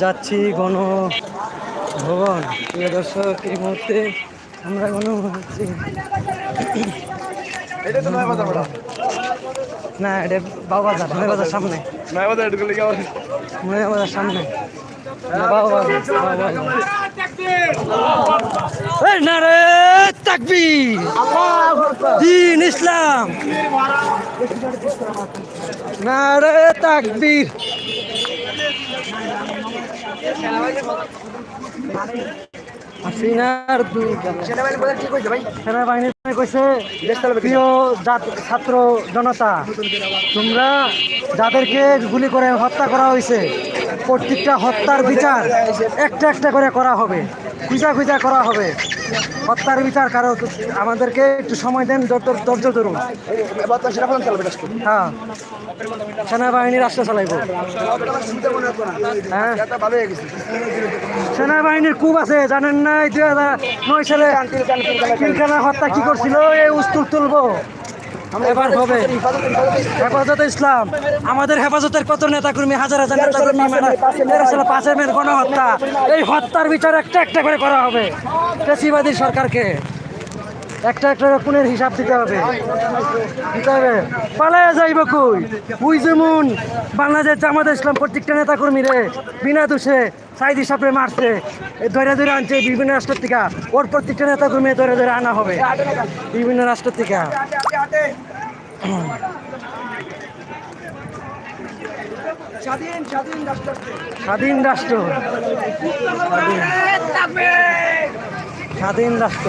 যাচ্ছি গণ ভবন প্রিয় দর্শক এই মুহূর্তে আমরা গণভবন যাচ্ছি এটা তো নয় বাজার না নয় বাজার সামনে। নয় বাজার নয় বাজার সামনে। না না দিন ইসলাম। না রে তাকবীর। হাসিনার দুই সেনাবাহিনী ছাত্র জনতা, তোমরা যাদেরকে গুলি করে হত্যা করা হয়েছে, প্রত্যেকটা হত্যার বিচার একটা একটা করে করা হবে, খুঁজা খুঁজা করা হবে। হত্যার বিচার কারও আমাদেরকে একটু সময় দেন, ধৈর্য- ধরুন। হ্যাঁ। সেনাবাহিনী রাষ্ট্র চালাইব। হ্যাঁ। সেনাবাহিনীর কূপ আছে, জানেন না দুই হাজার নয় সালে হত্যা কি করছিল এই উস্তুল তুলবো। এবার হবে। হেফাজত ইসলাম। আমাদের হেফাজতের কত নেতাকর্মী হাজার হাজার নেতাকর্মী মানে পাঁচের মেয়ের গণহত্যা। এই হত্যার বিচার একটা একটা করে করা হবে। পেশিবাদী সরকারকে। একটা একটা খুনের হিসাব দিতে হবে। দিতে হবে। পালায় যাইব কই? উই যেমন বাংলাদেশ জামাত ইসলাম প্রত্যেকটা নেতা কর্মী রে বিনা দোষে সাইদি সাপড়ে মারছে ধরে ধরে আনছে বিভিন্ন রাষ্ট্র থেকে। ওর প্রত্যেকটা নেতা কর্মী ধরে ধরে আনা হবে বিভিন্ন রাষ্ট্র থেকে। স্বাধীন রাষ্ট্র। স্বাধীন রাষ্ট্র।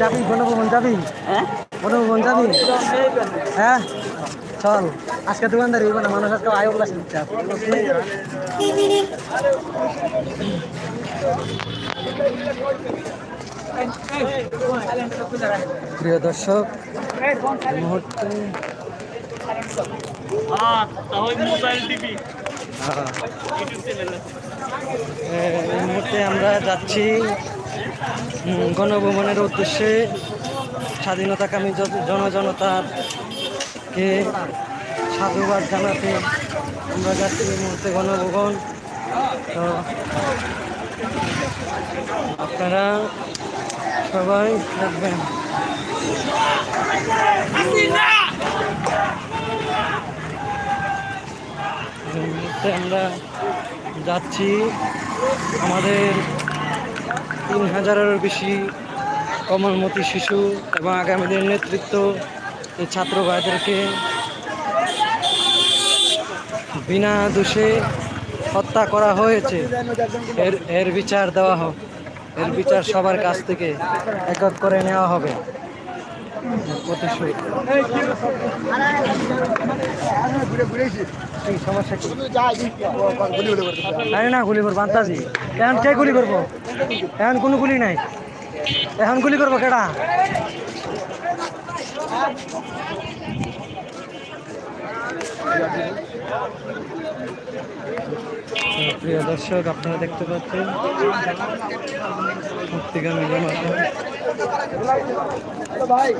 যাবি গণভবন যাবি? গণভবন যাবি? হ্যাঁ? চল আজকে দোকানদারি হইব না মানুষ আজকে আয়োগ লাগছে। প্রিয় দর্শক এই মুহূর্তে হ্যাঁ। এই মুহূর্তে আমরা যাচ্ছি গণভবনের উদ্দেশ্যে স্বাধীনতাকামী জনজনতাকে সাধুবাদ জানাতে আমরা যাচ্ছি এই মুহূর্তে গণভবন। তো আপনারা সবাই থাকবেন আমরা যাচ্ছি আমাদের তিন হাজারেরও বেশি কমলমতি শিশু এবং আগামী দিনের নেতৃত্ব এই ছাত্র ভাইদেরকে বিনা দোষে হত্যা করা হয়েছে। এর এর বিচার দেওয়া হোক। এর বিচার সবার কাছ থেকে একক করে নেওয়া হবে। কি সমস্যা কি আরে না, গুলি করব আন্তাজি এখন কে গুলি করব? এখন কোনো গুলি নাই। এখন গুলি করব কেডা? প্রিয় দর্শক আপনারা দেখতে পাচ্ছেন মুক্তিগামী মিলন ভাই